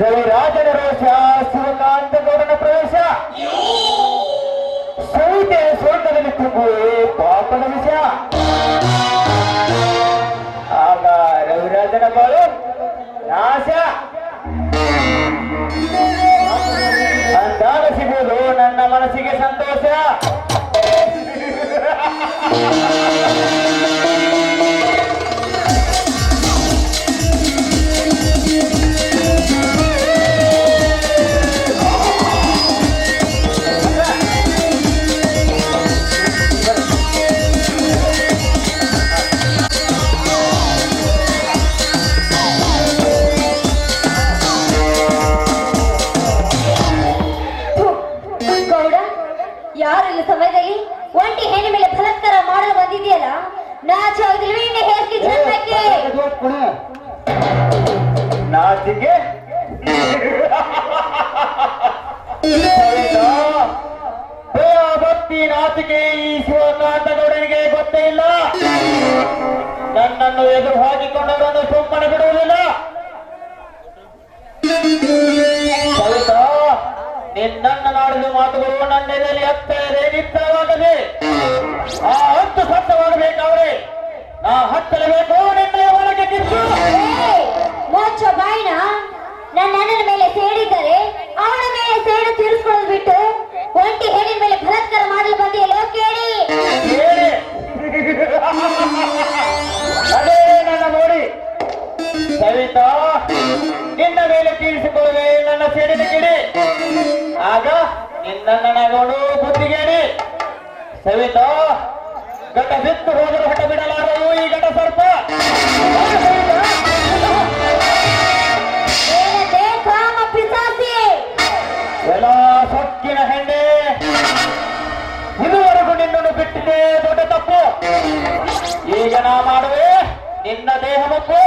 ರವಿರಾಜನ ರೋಷ ಶಿವಕಾಂತ ಗೌಡನ ಪ್ರವೇಶ. ಸವಿತೆ ಸ್ವರ್ಗದಲ್ಲಿ ತುಂಬುವೆ ಪಾಪದ ವಿಷಯ. ಆಗ ರವಿರಾಜನ ಬಾಳು ನಾಶ. ಸಿಗುವುದು ನನ್ನ ಮನಸ್ಸಿಗೆ ಸಂತೋಷ. ನಾಚ ನಿನ್ನ ಹೇಸಿ ಜನ್ಮಕ್ಕೆ ನಾಚಿಕೆ? ಸವಿತಾ, ಭಯ, ಭಕ್ತಿ ನಾಚಿಕೆ ಈ ಶಿವಕಾಂತಗೌಡರಿಗೆ ಗೊತ್ತೇ ಇಲ್ಲ. ನನ್ನನ್ನು ಎದುರು ಹಾಕಿಕೊಂಡವರನ್ನು ಸುಮ್ಮನೆ ಬಿಡುವುದಿಲ್ಲ. ನಿನ್ನನ್ನ ನಾಡಿದ ಮಾತುಗಳು ನನ್ನೆದಲ್ಲಿ ಅತ್ತ ನಿತ್ತವಾಗದೆ ಆ ನಾ ಹತ್ತಲೇಬೇಕು ನಿನ್ನೆಯ ಒಳಗೆ ಕಿತ್ತು. ಮೋಚ ಬಾಯಿನ ನನ್ನ ಅಣ್ಣನ ಮೇಲೆ ಸೇಡಿದ್ದರೆ ಅವನ ಮೇಲೆ ಸೇಡು ತೀರಿಸ್ಕೊಳ್ಳೋದು ಬಿಟ್ಟು ಒಂಟಿ ಹೆಣ್ಣಿನ ಮೇಲೆ ಬಲಾತ್ಕಾರ ಮಾಡಲು ಬಂದಿಯಲ್ಲೋ ಕೇಳಿ. ಅದೇ ನನ್ನ ನೋಡಿ. ಸವಿತಾ ನಿನ್ನ ಮೇಲೆ ತೀರಿಸಿಕೊಳ್ಳುವೆ ನನ್ನ ಸೇಡಿನ ಕಿಡಿ. ಆಗ ನಿನ್ನನ್ನ ನಗೋಡು ಬುದ್ಧಿಗೇಡಿ ಸವಿತಾ ಘಟ ಬಿತ್ತು ಹೋದರೂ ಈಗ ನಾ ಮಾಡುವೆ ನಿನ್ನ ದೇಹ ಮತ್ತು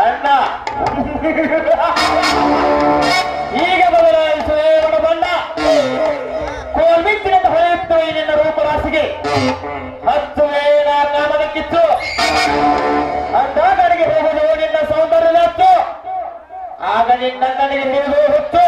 ಅಣ್ಣ ಈಗ ಬದಲಾಯಿಸುವೆ ಬಣ್ಣ. ಕೋಲ್ಮಿತ್ತಿನ ಹೊಳೆಯುತ್ತು ಈ ನಿನ್ನ ರೂಪರಾಶಿಗೆ ರಾಶಿಗೆ ನಾ ಕಾಮದ ಕಿಚ್ಚು ನನಗೆ ಹೋಗುವುದು ನಿನ್ನ ಸೌಂದರ್ಯ ಆಗ ನಿನ್ನ ನನಗೆ ಹಿಡಿದು ಹೊತ್ತು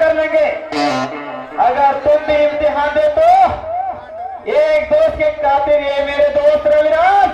कर लेंगे। अगर तुम भी इम्तिहान दे तो एक दोस्त के खातिर ये मेरे दोस्त रविराज।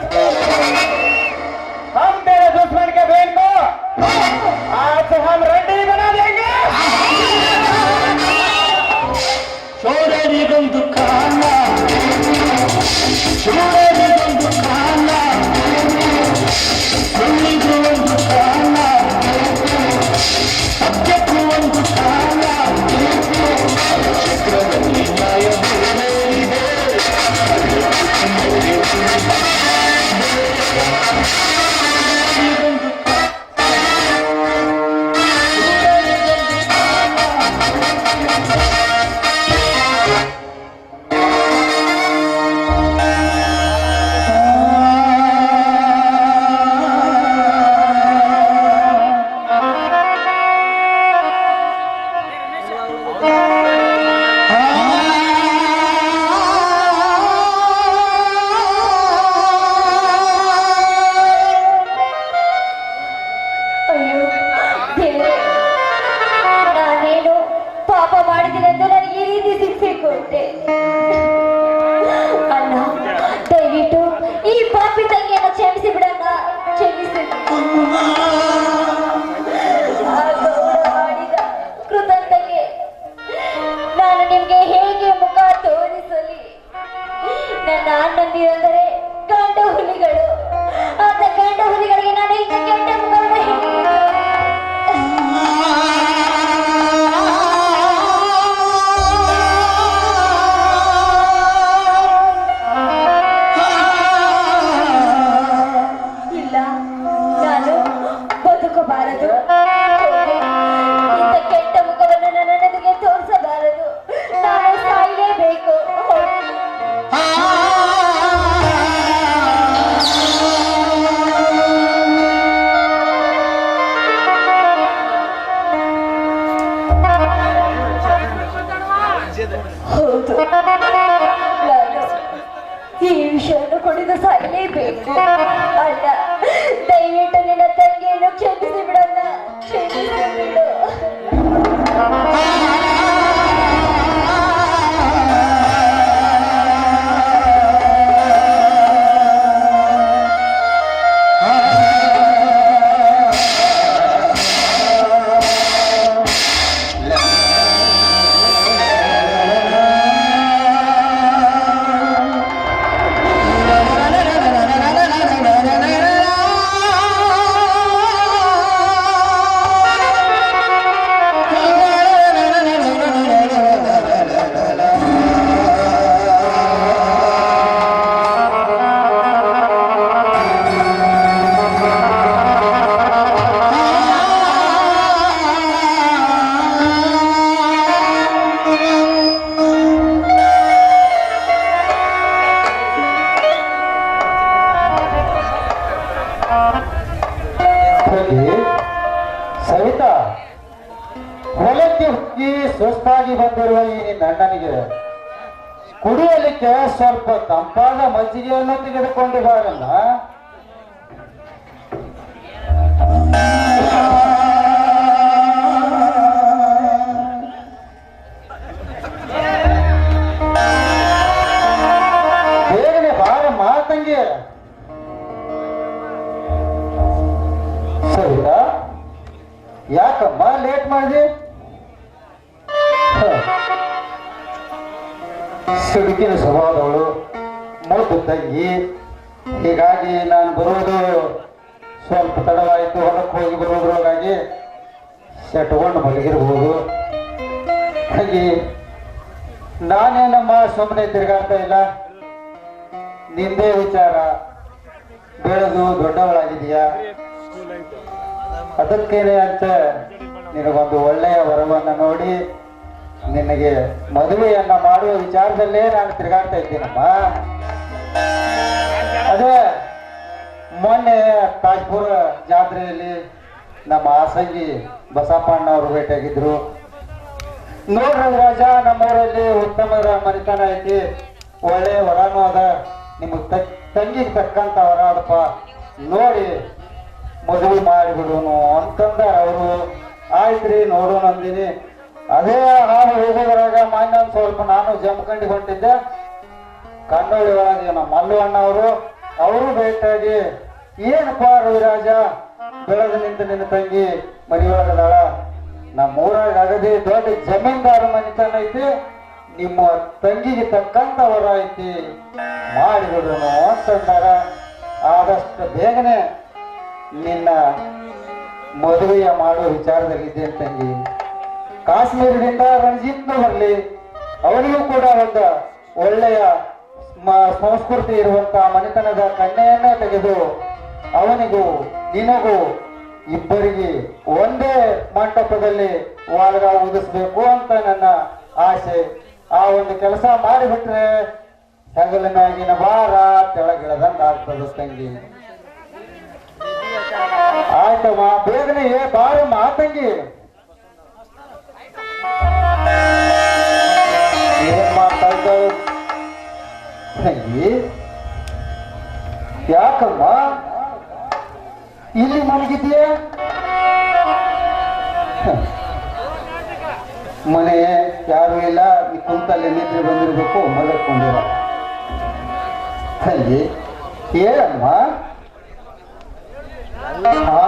ಸುಸ್ತಾಗಿ ಬಂದಿರುವ ಈ ನಿನ್ನ ಅಣ್ಣನಿಗೆ ಕುಡಿಯಲಿಕ್ಕೆ ಸ್ವಲ್ಪ ತಂಪಾದ ಮಜ್ಜಿಗೆಯನ್ನು ತೆಗೆದುಕೊಂಡು ಬಾರಲ್ಲ ಯಾಕಮ್ಮ ಲೇಟ್ ಮಾಡಿದೆ? ಸಿಡುಕಿನ ಸ್ವಭಾವದವಳು. ಮುದ್ದು ತಂಗಿ ಹೀಗಾಗಿ ನಾನು ಬರುವುದು ಸ್ವಲ್ಪ ತಡವಾಯಿತು. ಹೊಲಕ್ಕೆ ಹೋಗಿ ಬರೋದ್ರೊಳಗಾಗಿ ಸೆಟ್ಕೊಂಡು ಮಲಗಿರ್ಬೋದು ಹಾಗೆ ನಾನೇನಮ್ಮ ಸುಮ್ಮನೆ ತಿರುಗಾಡ್ತಾ ಇಲ್ಲ. ನಿಂದೇ ವಿಚಾರ. ಬೆಳೆದು ದೊಡ್ಡವಳಾಗಿದೆಯಾ ಅದಕ್ಕೇನೆ ಅಂತ ನಿನಗೊಂದು ಒಳ್ಳೆಯ ವರವನ್ನು ನೋಡಿ ನಿನಗೆ ಮದುವೆಯನ್ನ ಮಾಡುವ ವಿಚಾರದಲ್ಲೇ ನಾನು ತಿರುಗಾಡ್ತಾ ಇದ್ದೀನಮ್ಮ. ಅದೇ, ಮೊನ್ನೆ ತಾಜ್ಪುರ ಜಾತ್ರೆಯಲ್ಲಿ ನಮ್ಮ ಆಸಂಗಿ ಬಸಪ್ಪಣ್ಣ ಅಣ್ಣವರು ಭೇಟಿಯಾಗಿದ್ರು. ನೋಡ್ರಿ ರಾಜ, ನಮ್ಮೂರಲ್ಲಿ ಉತ್ತಮ ಮನೆತನ ಐತಿ ಒಳ್ಳೆ ವರನೂ ಅದ. ನಿಮಗೆ ತಂಗಿಗೆ ತಕ್ಕಂತ ವರಾಡಪ್ಪ ನೋಡಿ, ಮದುವೆ ಮಾಡಿಬಿಡೋನು ಅಂತಂದ ಅವರು. ಆಯ್ತ್ರಿ, ನೋಡೋಣ ಅಂದಿನಿ. ಅದೇ ನಾನು ಹೋಗೋದ್ರಾಗ ಮಾನ್ಯ ಸ್ವಲ್ಪ ನಾನು ಜಮ್ಕಂಡಿ ಹೊಂಟಿದ್ದೆ. ಕನ್ನಡಿ ಒಳಗೆ ನಮ್ಮ ಮಲ್ಲು ಅಣ್ಣ ಅವರು ಭೇಟಿಯಾಗಿ, ಏನಪ್ಪ ರವಿರಾಜ, ಬೆಳೆದು ನಿಂತ ನಿನ್ನ ತಂಗಿ ಮರಿಯೊಳಗದಾಳ. ನಮ್ಮ ಊರಾಗ ಅಗದಿ ದೊಡ್ಡ ಜಮೀನ್ದಾರ ಮನೆತನ ಐತಿ, ನಿಮ್ಮ ತಂಗಿಗೆ ತಕ್ಕಂತ ವರ ಐತಿ ಮಾಡಿಬಿಡ್ರು ಅಂತಂದಾಗ ಆದಷ್ಟು ಬೇಗನೆ ನಿನ್ನ ಮದುವೆಯ ಮಾಡುವ ವಿಚಾರದಲ್ಲಿದ್ದೇನೆ ತಂಗಿ. ಕಾಶ್ಮೀರದಿಂದ ರಂಜಿತ್ ಬರಲಿ, ಅವನಿಗೂ ಕೂಡ ಒಂದು ಒಳ್ಳೆಯ ಸಂಸ್ಕೃತಿ ಇರುವಂತ ಮನೆತನದ ಕನ್ಯೆಯನ್ನ ತೆಗೆದು ಅವನಿಗೂ, ನಿನಗೂ ಇಬ್ಬರಿಗೆ ಒಂದೇ ಮಂಟಪದಲ್ಲಿ ವಾಲ್ಗ ಊದಿಸ್ಬೇಕು ಅಂತ ನನ್ನ ಆಸೆ. ಆ ಒಂದು ಕೆಲಸ ಮಾಡಿಬಿಟ್ರೆ ಹೆಗಲಿನಾಗಿನ ಭಾರ ತೆಳಗಿಳದಂಗ ಆಗ್ತದೆ ತಂಗಿ. ಆಯ್ತಮ್ಮ, ಬೇಗನೆ ಏ ತಂಗಿ. ಏನ್ ಮಾಡ್ತಾ ಯಾಕಮ್ಮ? ಇಲ್ಲಿ ಮಲಗಿದ್ಯಾ ಮನೆ ಯಾರು ಇಲ್ಲ, ಈ ಕುಂತಲ್ಲಿ ನಿದ್ರೆ ಬಂದಿರಬೇಕು ಮಲಕೊಂಡಿರ ತಂಗಿ ಹೇಳಮ್ಮ ಆ?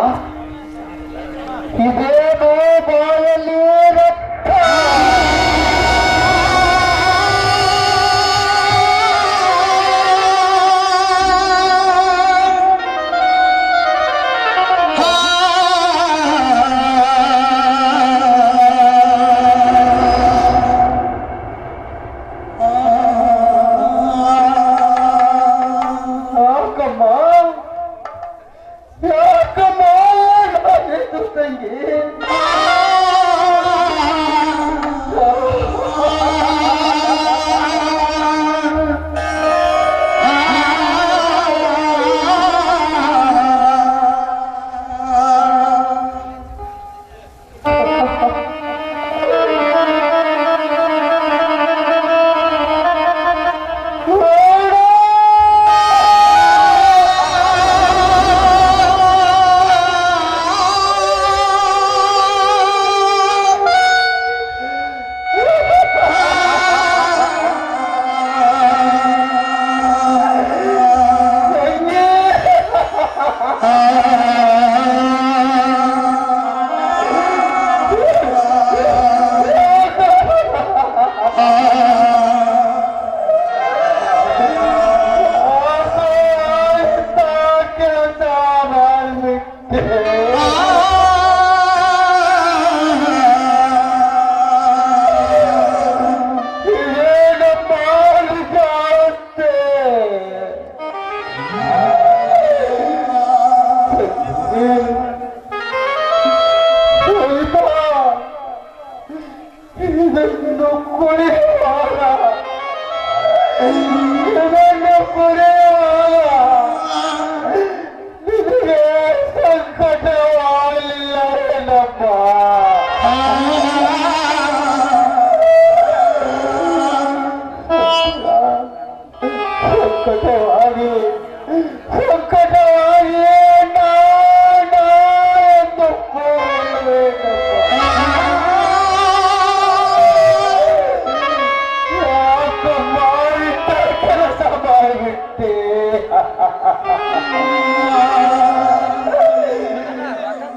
to go.